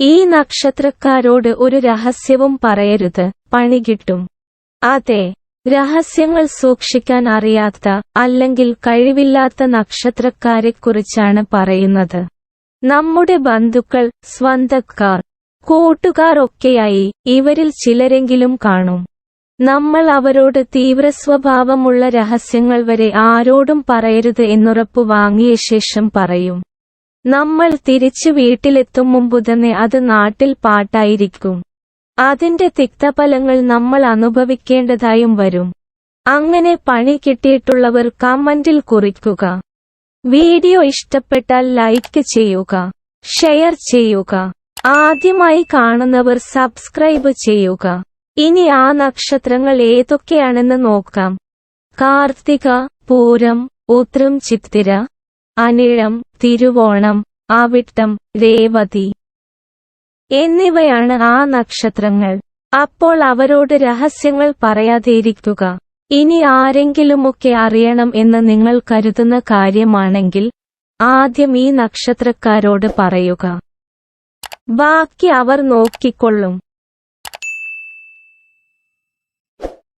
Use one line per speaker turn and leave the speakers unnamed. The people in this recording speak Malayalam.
ഈ നക്ഷത്രക്കാരോട് ഒരു രഹസ്യവും പറയരുത് പണി കിട്ടും. അതെ രഹസ്യങ്ങൾ സൂക്ഷിക്കാൻ അറിയാത്ത അല്ലെങ്കിൽ കഴിവില്ലാത്ത നക്ഷത്രക്കാരെക്കുറിച്ചാണ് പറയുന്നത്. നമ്മുടെ ബന്ധുക്കൾ സ്വന്തക്കാർ കൂട്ടുകാർ ഒക്കെയായി ഇവരിൽ ചിലരെങ്കിലും കാണും. നമ്മൾ അവരോട് തീവ്രസ്വഭാവമുള്ള രഹസ്യങ്ങൾ വരെ ആരോടും പറയരുത് എന്നുറപ്പു വാങ്ങിയ ശേഷം പറയും. നമ്മൾ തിരിച്ചു വീട്ടിലെത്തും മുമ്പ് തന്നെ അത് നാട്ടിൽ പാട്ടായിരിക്കും. അതിന്റെ തിക്തഫലങ്ങൾ നമ്മൾ അനുഭവിക്കേണ്ടതായും വരും. അങ്ങനെ പണി കിട്ടിയിട്ടുള്ളവർ കമന്റിൽ കുറിക്കുക. വീഡിയോ ഇഷ്ടപ്പെട്ടാൽ ലൈക്ക് ചെയ്യുക. ഷെയർ ചെയ്യുക. ആദ്യമായി കാണുന്നവർ സബ്സ്ക്രൈബ് ചെയ്യുക. ഇനി ആ നക്ഷത്രങ്ങൾ ഏതൊക്കെയാണെന്ന് നോക്കാം. കാർത്തിക പൂരം ഉത്രം ചിത്തിര അനിഴം തിരുവോണം അവിട്ടം രേവതി എന്നിവയാണ് ആ നക്ഷത്രങ്ങൾ. അപ്പോൾ അവരോട് രഹസ്യങ്ങൾ പറയാതിരിക്കുക. ഇനി ആരെങ്കിലുമൊക്കെ അറിയണം എന്ന് നിങ്ങൾ കരുതുന്ന കാര്യമാണെങ്കിൽ ആദ്യം ഈ നക്ഷത്രക്കാരോട് പറയുക. ബാക്കി അവർ നോക്കിക്കൊള്ളും.